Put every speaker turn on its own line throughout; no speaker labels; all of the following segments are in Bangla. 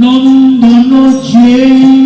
নন্দন যেই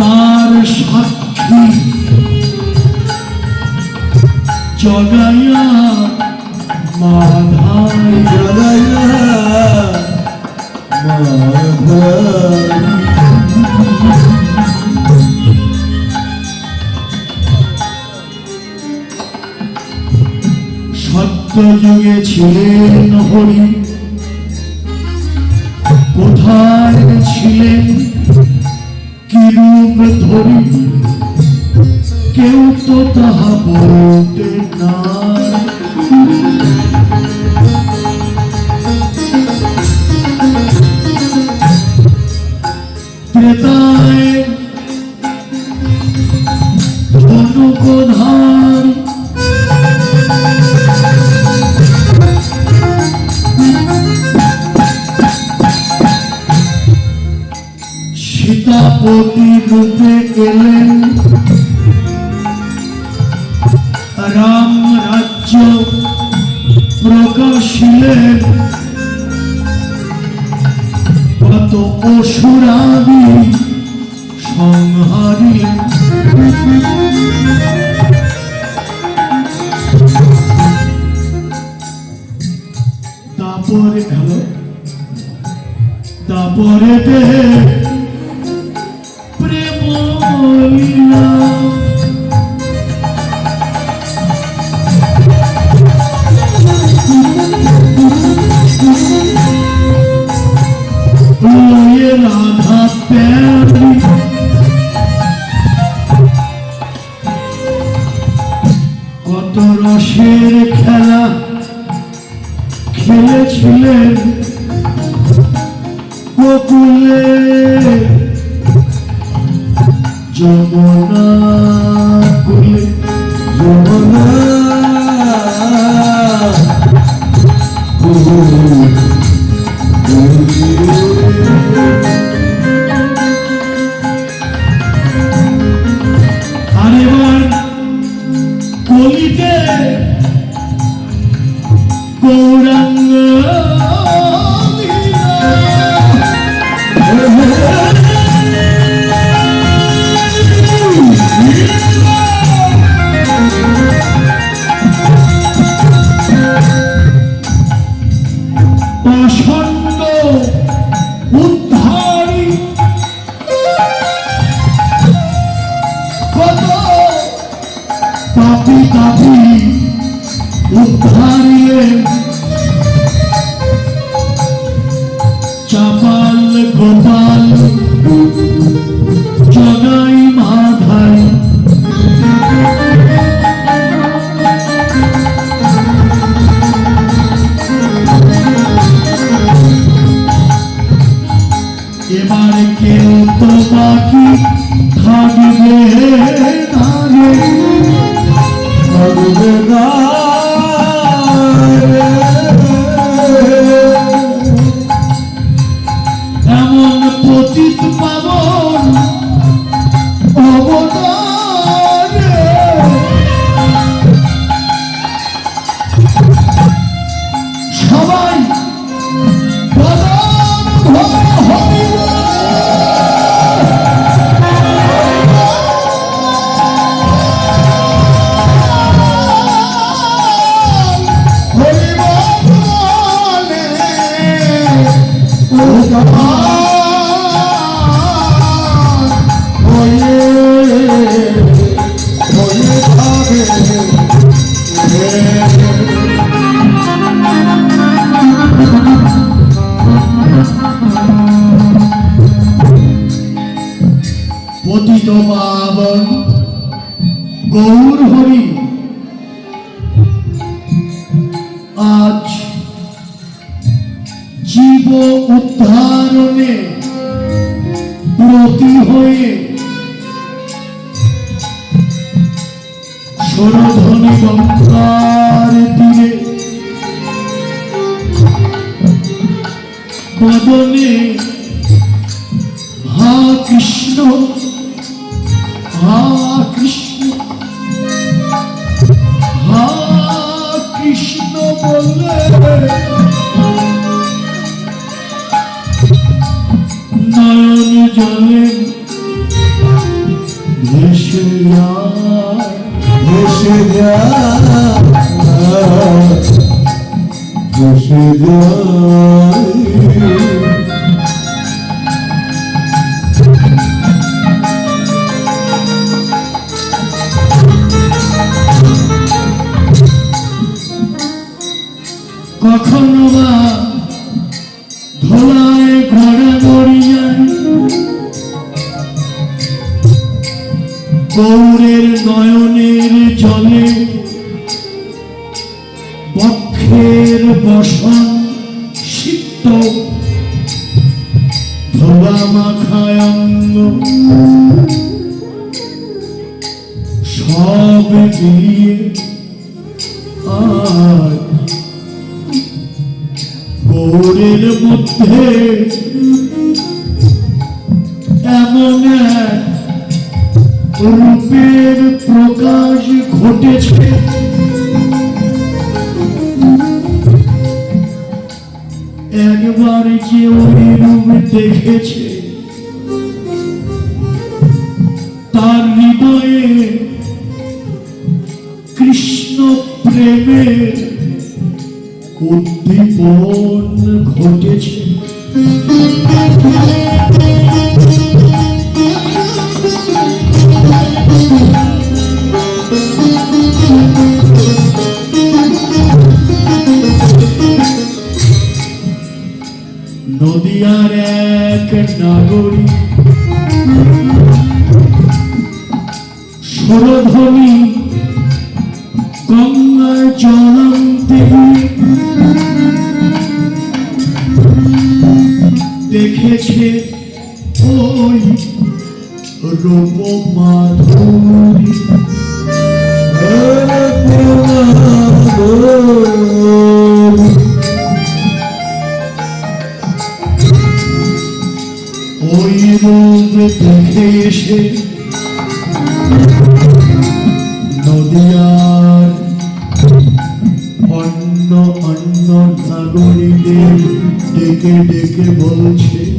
তার সাক্ষী জগাইয়া মাধায়
জগাইয়া মাধাই।
সত্যযুগে ছিলেন হরি। কিরূপ ধরি কেউ তো তাহা বলতে না সীতাপতি রূপে এলেন। রাম রাজ্য প্রকাশিলেন। কত অসুরাবি সংহারিলেন। তারপরে তারপরে গোকুলে যমুনা কুলে Bisa. আজ জীব উদ্ধারণে ব্রতী হয়ে সরধ্বনি গঙ্গার তীরে বদনে হা কৃষ্ণ নয়ন জলে ভেসে
ভেসে যায় ভেসে যায়
কখনো বা ধোলায় ঘোড়া গড়িয়ায় গৌরের নয়নের গৌরের মধ্যে এমন রূপের প্রকাশ ঘটেছে। একবার যে ওই রূপ দেখেছে, তার হৃদয়ে কৃষ্ণ প্রেমের উদ্দীপন ঘটেছে। নদিয়ার এক নাগরী সুরধ্বনি গঙ্গায় জলন্তে দেখেছে ওই রূপ মাধুরী ওই রূপ দেখে এসে নদিয়ার অন্য অন্য নাগরিকদের ডেকে ডেকে বলছে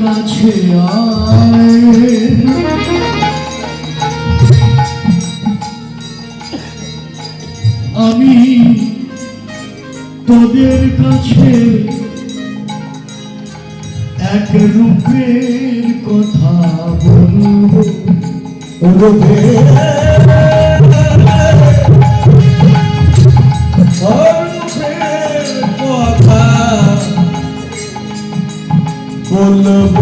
কাছে আমি তোদের কাছে এক রূপের কথা বলব।
রূপে বলব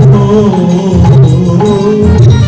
আহা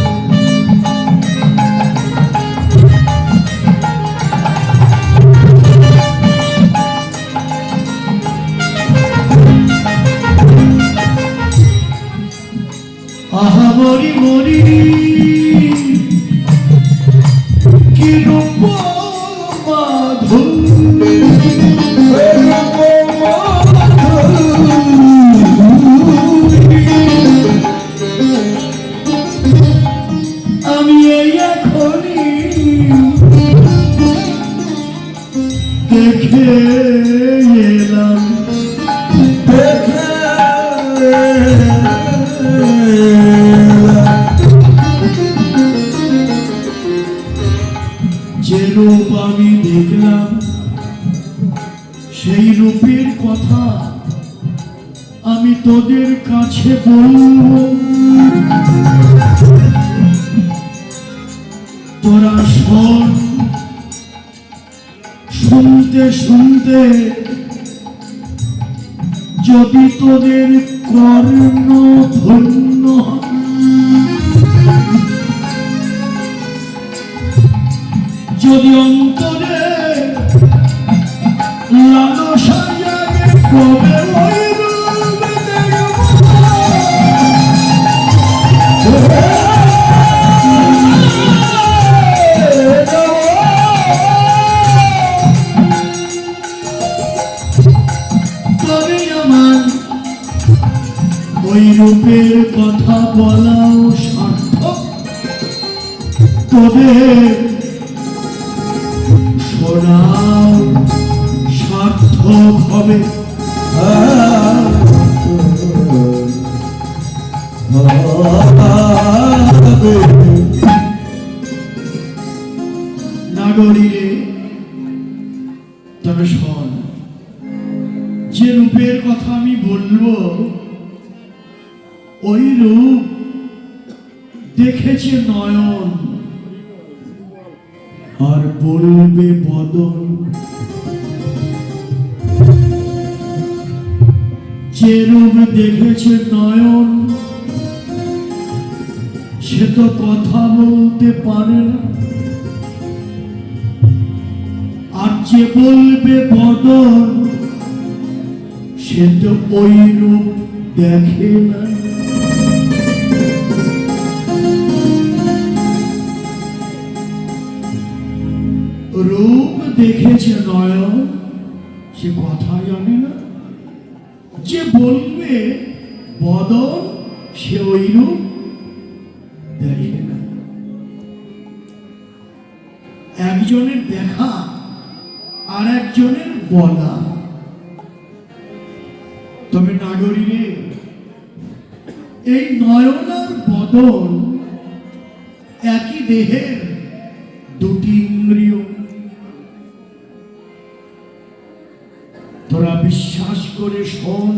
আমি তোদের কাছে বলব। তোরা শোন, শুনতে শুনতে যদি তোদের কর্ণ ধন্য যদি অন্তরে লালসা জাগে কবে যে রূপের কথা আমি বলব ওই রূপ দেখেছে নয়ন আর বলবে বদন। যে রূপ দেখেছে নয়ন, সে তো কথা বলতে পারে না। আর যে বলবে বদন, সে তো ওই রূপ দেখে না। রূপ দেখেছে নয়ন, সে কথা জানে না। যে বলবে, বদন সে ওই রূপ দেখে না। একজনের দেখা আর একজনের বলা। তবে নাগরীরে, এই নয়নার বদল একই দেহের তোরা বিশ্বাস করে শোন।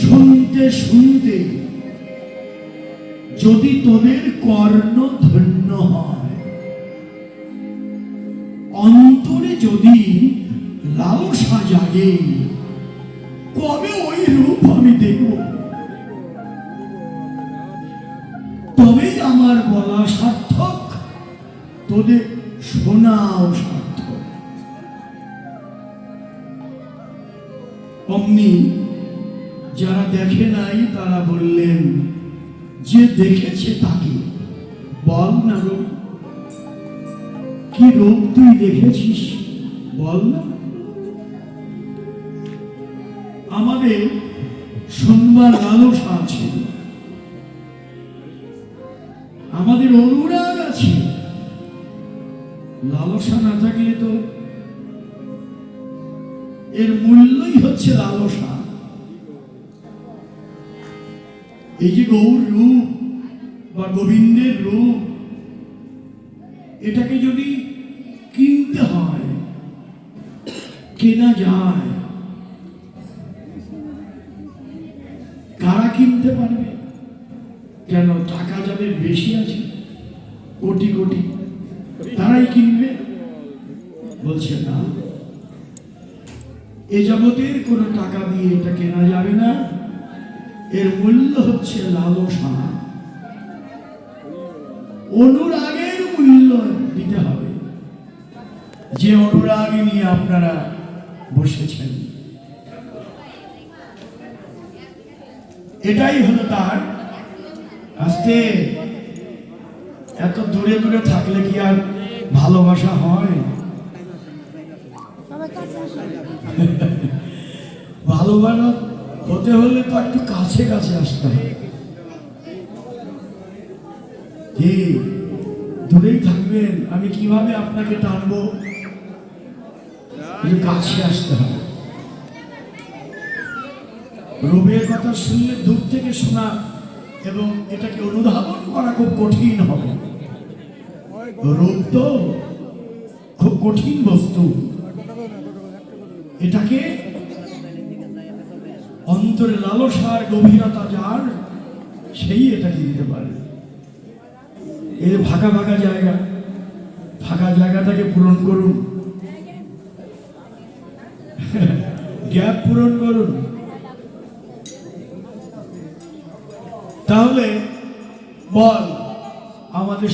শুনতে শুনতে যদি তোদের কর্ণ ধন্য হয়, অন্তরে যদি লালসা জাগে, কবে ওই রূপ আমি দেখব? তবেই আমার বলা সার্থক। তোদের অমনি যারা দেখে নাই, তারা বললেন, যে দেখেছে তাকে, বল না রূপ। কি রূপ তুই দেখেছিস? বল না। আমাদের শুনবার লালসা আছে। আমাদের অনুরাগ আছে। লালসা না থাকলে তো এর মূল্যই হচ্ছে লালসা। এই যে গৌর রূপ বা গোবিন্দের রূপ, এটাকে যদি কিনতে হয়, কেনা যায়, কারা কিনতে পারবে? কেন টাকা যাদের বেশি আছে, কোটি কোটি, তারাই কিনবে? বলছে না। এ জগতের কোনো টাকা দিয়ে এটা কেনা যাবে না। এর মূল্য হচ্ছে লালসা অনুরাগের মূল্য দিতে হবে। যে অনুরাগ নিয়ে আপনারা বসেছেন, এটাই হলো তার আস্তে। এত দূরে দূরে থাকলে কি আর ভালোবাসা হয়? ভালোবাসা হতে হলে তো একটু কাছে কাছে আসতে হবে দূরেই থাকবেন, আমি কীভাবে আপনাকে টানবো? কাছে আসতে হবে রূপের কথা শুনলে দূর থেকে শোনা এবং এটাকে অনুধাবন করা খুব কঠিন হবে। রূপ তো খুব কঠিন বস্তু। এটাকে অন্তরে লালসার গভীরতা যার, সেই এটা দিতে পারে। যে ফাঁকা ফাঁকা জায়গা, ফাঁকা জায়গাটাকে পূরণ করুন। গ্যাপ পূরণ করুন। তাহলে বল, আমাদের